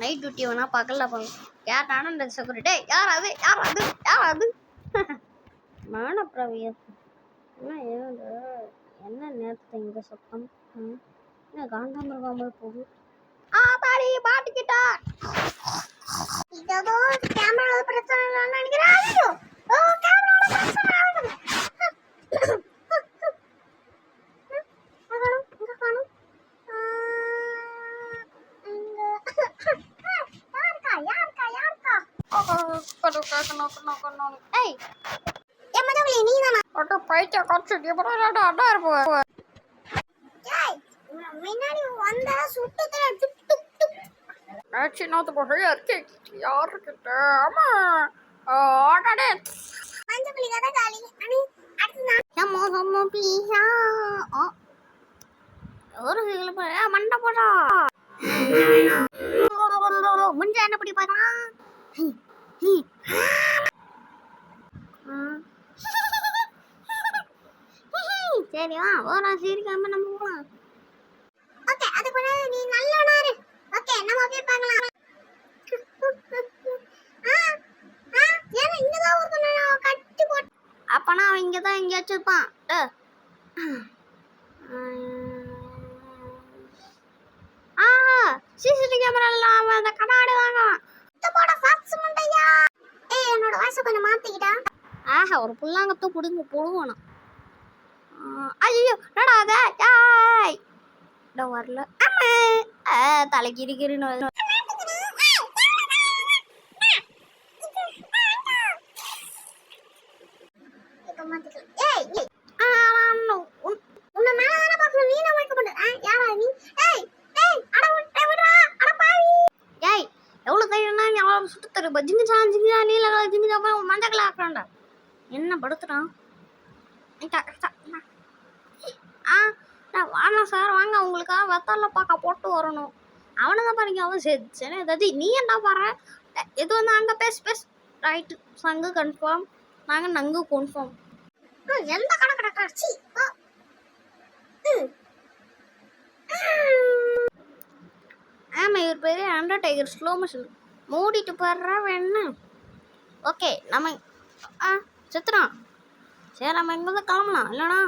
Night duty வேணா பகலில் பண்ணும் யார் இந்த செக்யூரிட்டி யார் அது? யார் அது? யார் அது? மானப்பிரவியம் என்ன ஏது என்ன நேரத்தை இங்கே சத்தம்? என்ன என்ன போய் போகுது? ஆ தாடி மாட்டிக்கிட்டா இதோ கேமரா பிரச்சனை இல்லைன்னு நினைக்கிறேன். ஐயோ ஓ கேமரா பிரச்சனை ஆகுது காணும் இங்க காணும் யாருக்கா யாருக்கா யாருக்கா ஏய் என் மதவளி நீ தானா அட பைத்திய காட்சி அப்புறம் அடா ஏய் முன்னாடி வந்தா டுப் டுப் டுப் நாத்து போட்டு இருக்கு கிட்ட ஆமா ஆடாடே மஞ்சள் கதை காலி அனி அடுத்து நான் சம்மோ சம்மோ ஒரு சில பேர் மண்டை போடா முஞ்ச என்ன படி பார்க்கலாம் சரி வா ஒரு சிரிக்காம நம்ம போகலாம் ஓகே அது கூட நீ நல்லவனா இரு. ஓகே நம்ம போய் பார்க்கலாம். ஆ ஆ ஏன்னா இங்க தான் ஒருத்தன் கட்டி போட்டு அப்பனா அவன் இங்க தான் எங்கேயாச்சும் இருப்பான். ஆ சிசிடிவி கேமரால அவன் அந்த கண்ணாடி போட. ஆஹா ஒரு புல்லாங்கத்தை பிடிங்க போடுவோம் ஐயோ நடாத யாய் வரல. அம்மா. தலைக்கு இருக்கிறேன்னு எவ்வளோ தைரியம்னா எவ்வளோ சுட்டு தரு. பஜ்ஜிங்க சாஞ்சிங்க நீல கலர் ஜிங்க மஞ்சள் கலர் ஆக்கிறான்டா. என்ன படுத்துட்டான் ஆ நான் வாங்க சார் வாங்க. உங்களுக்காக வெத்தலை பார்க்க போட்டு வரணும். அவனை தான் பாருங்க அவன் சரி சரி ஏதாவது நீ என்ன பாரு எது வந்து அங்கே பேசு பேசு. ரைட்டு சங்கு கன்ஃபார்ம் நாங்கள் நங்கு கன்ஃபார்ம் எந்த கணக்கு டாக்டர் ஆமாம் இவர் பேர் அண்டர்டேக்கர் ஸ்லோ மோஷன் மூடிட்டு போடுற வேணா ஓகே நம்ம ஆ. செத்துறான் சரி நம்ம இங்கே கிளம்பலாம். இல்லைனா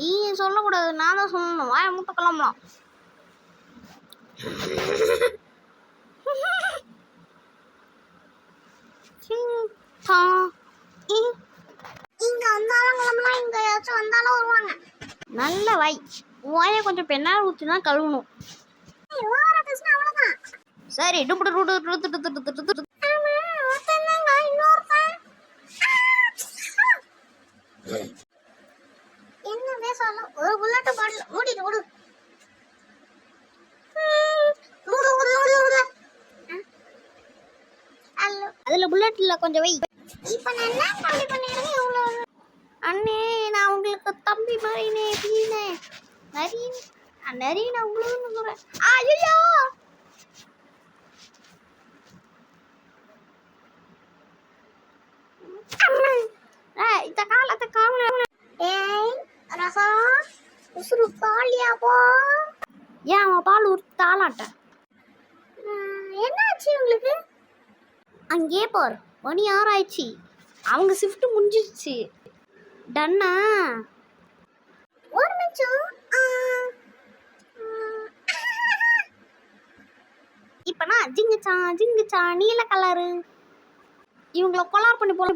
நீ சொல்லக்கூடாது நான் தான் சொல்லணும். வாய மூட்டை கிளம்பலாம். இங்க வந்தாலும் கிளம்பலாம் இங்க ஏதாச்சும் வந்தாலும் வருவாங்க. நல்ல வை. வாய கொஞ்சம் பெண்ணால் ஊற்றி தான் கழுவணும் சரி டுப்பு. என்ன பேசாலும் ஒரு புல்லட்ட பாடல. மூடிட்டு விடு அதுல புல்லட் இல்ல கொஞ்சம் வை. இப்ப நான் என்ன தம்பி பண்ணிடுறேன் இவ்வளோ அண்ணே நான் உங்களுக்கு தம்பி மாதிரினே எப்படினே நரீன் நரீன் அவ்வளோன்னு சொல்கிறேன் ஐயோ போ ஏன் அவன் பால் ஒரு தாளாட்ட என்னாச்சு உங்களுக்கு அங்கே போர் மணி ஆறாயிடுச்சு. அவங்க ஷிஃப்ட் முடிஞ்சிருச்சு. டன்னா? ஒரு நிமிஷம். இப்பனா ஜிங்குச்சா ஜிங்குச்சா நீல கலரு இவங்கள கொலார் பண்ணி போல